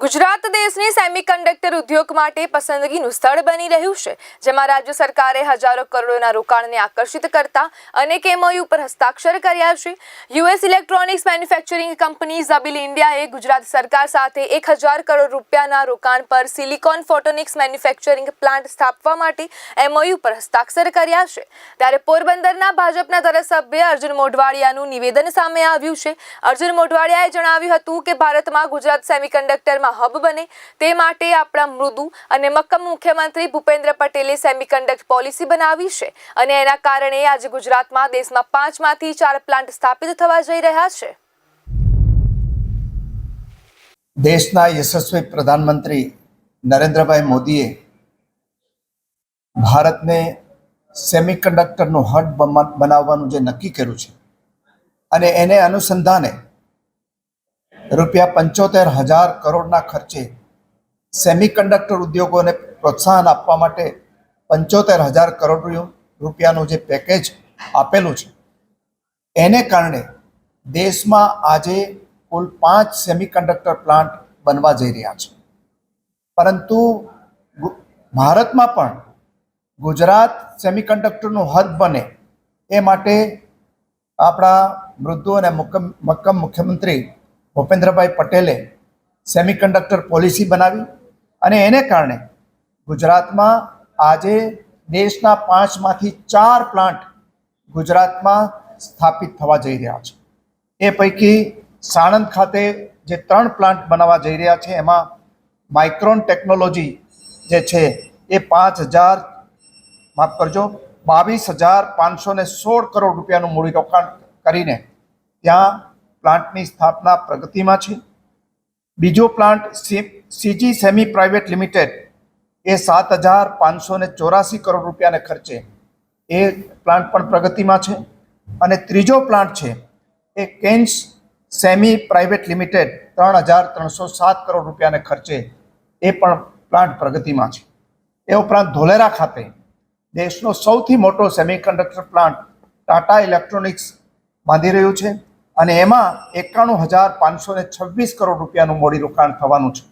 ગુજરાત દેશની સેમિકન્ડક્ટર ઉદ્યોગ માટે પસંદગીનું સ્થળ બની રહ્યું છે, જેમાં રાજ્ય સરકારે હજારો કરોડોના રોકાણને આકર્ષિત કરતા અનેક એમઓયુ પર હસ્તાક્ષર કર્યા છે. US electronics manufacturing company Jabil ઇન્ડિયાએ ગુજરાત સરકાર સાથે એક હજાર કરોડ રૂપિયાના રોકાણ પર સિલિકોન ફોટોનિક્સ મેન્યુફેક્ચરિંગ પ્લાન્ટ સ્થાપવા માટે એમઓયુ પર હસ્તાક્ષર કર્યા છે. ત્યારે પોરબંદરના ભાજપના ધારાસભ્ય અર્જુન મોઢવાડિયાનું નિવેદન સામે આવ્યું છે. અર્જુન મોઢવાડિયાએ જણાવ્યું હતું કે ભારતમાં ગુજરાત સેમિકન્ડક્ટરમાં હબ બને તે માટે આપણા મૃદુ અને મક્કમ મુખ્યમંત્રી ભૂપેન્દ્ર પટેલે સેમિકન્ડક્ટ પોલિસી બનાવી છે અને એના કારણે આજે ગુજરાતમાં દેશમાં પાંચમાંથી ચાર પ્લાન્ટ સ્થાપિત થવા જઈ રહ્યા છે. દેશના યશસ્વી પ્રધાનમંત્રી નરેન્દ્રભાઈ મોદીએ ભારતને સેમિકન્ડક્ટરનું બમા- બનાવવાનું જે નક્કી કર્યું છે અને એને અનુસંધાને રૂપિયા પંચોતેર હજાર કરોડના ખર્ચે સેમિકન્ડક્ટર ઉદ્યોગોને પ્રોત્સાહન આપવા માટે પંચોતેર હજાર કરોડ રૂપિયાનું જે પેકેજ આપેલું છે. એને કારણે દેશમાં આજે કુલ પાંચ સેમિકન્ડક્ટર પ્લાન્ટ બનવા જઈ રહ્યા છે. પરંતુ ભારતમાં પણ ગુજરાત સેમિકન્ડક્ટરનું હદ બને એ માટે આપણા મૃદુ અને મક્કમ મુખ્યમંત્રી ભૂપેન્દ્રભાઈ પટેલે સેમિકન્ડક્ટર પોલિસી બનાવી અને એને કારણે ગુજરાતમાં આજે દેશના પાંચમાંથી ચાર પ્લાન્ટ ગુજરાતમાં સ્થાપિત થવા જઈ રહ્યા છે. એ પૈકી સાણંદ ખાતે જે ત્રણ પ્લાન્ટ બનાવવા જઈ રહ્યા છે, એમાં માઇક્રોન ટેકનોલોજી જે છે, એ પાંચ હજાર, માફ કરજો, બાવીસ હજાર પાંચસો સોળ કરોડ રૂપિયાનું મૂડીરોકાણ કરીને ત્યાં પ્લાન્ટની સ્થાપના પ્રગતિમાં છે. બીજો plant CG semi private limited એ સાત હજાર પાંચસો ને ચોરાસી કરોડ રૂપિયાને ખર્ચે એ પ્લાન્ટ પણ પ્રગતિમાં છે. અને ત્રીજો પ્લાન્ટ છે એ કેન્સ સેમી પ્રાઇવેટ લિમિટેડ ત્રણ હજાર ત્રણસો સાત કરોડ રૂપિયાને ખર્ચે એ પણ પ્લાન્ટ પ્રગતિમાં છે. એ ઉપરાંત ધોલેરા ખાતે દેશનો સૌથી મોટો સેમિકન્ડક્ટર પ્લાન્ટ ટાટા ઇલેક્ટ્રોનિક્સ બાંધી રહ્યું છે. અને એમાં એકાણું હજાર પાંચસો છવ્વીસ કરોડ રૂપિયાનું મૂડીરોકાણ થવાનું છે.